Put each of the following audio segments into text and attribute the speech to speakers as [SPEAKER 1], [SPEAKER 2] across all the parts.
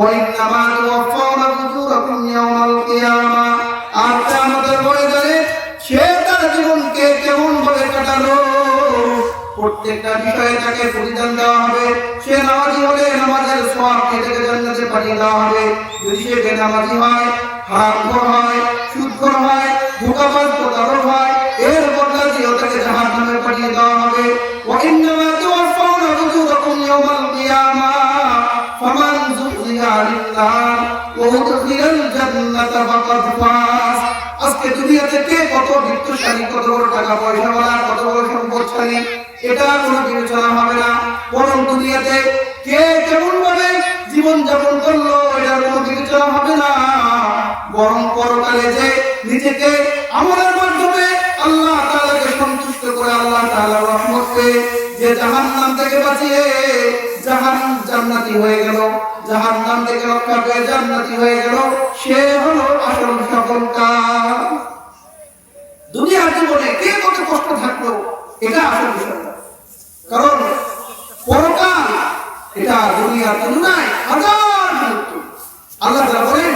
[SPEAKER 1] وإنما توفون أجوركم يوم القيامة. আর আমাদের প্রয়োজনে সে তার জীবনকে কেমন করে কাটালো? প্রত্যেকটা বিষয়ে তাকে পরিধান দেওয়া হবে। সে নামাজি হলে নামাজের সব তাকে জান্নাতে পাঠিয়ে দেওয়া হবে। যদি সে বেনামাজি হয় হারাম হয় আজকে দুনিয়াতে কে কত বিত্তশালী কত বড় টাকা পয়সাওয়ালা কত বড় সম্পদশালী, এটা কোনো বিবেচনা হবে না। বরং দুনিয়াতে কে কেমন ভাবে জীবন যাপন করল, এটার কোনো বিবেচনা হবে না। বরং পরকালে যে নিজেকে আমলের মাধ্যমে আল্লাহ তাআলাকে সন্তুষ্ট করে আল্লাহ তাআলার রহমত যে জাহান্নাম থেকে বাঁচিয়ে জাহান জান্নাতি হয়ে গেল জাহান্নাম থেকে রক্ষা পেয়ে জান্নাতি হয়ে গেল সে হলো আসল সফলকার দুনিয়ার জীবনে কে কত কষ্ট থাকলো এটা আসল বিষয় না। কারণ পরকাল এটা দুনিয়ার তুলনায় হাজার মৃত্যু আল্লাহ তাআলা বলেন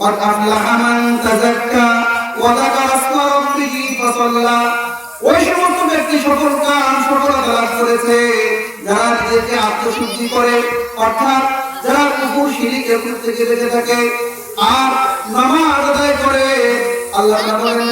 [SPEAKER 1] قد أفلح من تزكى وذكر اسم ربه فصلى ওই সমস্ত ব্যক্তি সকল কাম সফলতা লাভ করেছে যারা নিজেকে আত্মশুদ্ধি করে অর্থাৎ যারা শিরিকে থেকে থাকে। আর নামাজ আদায় করে আল্লাহ বলেন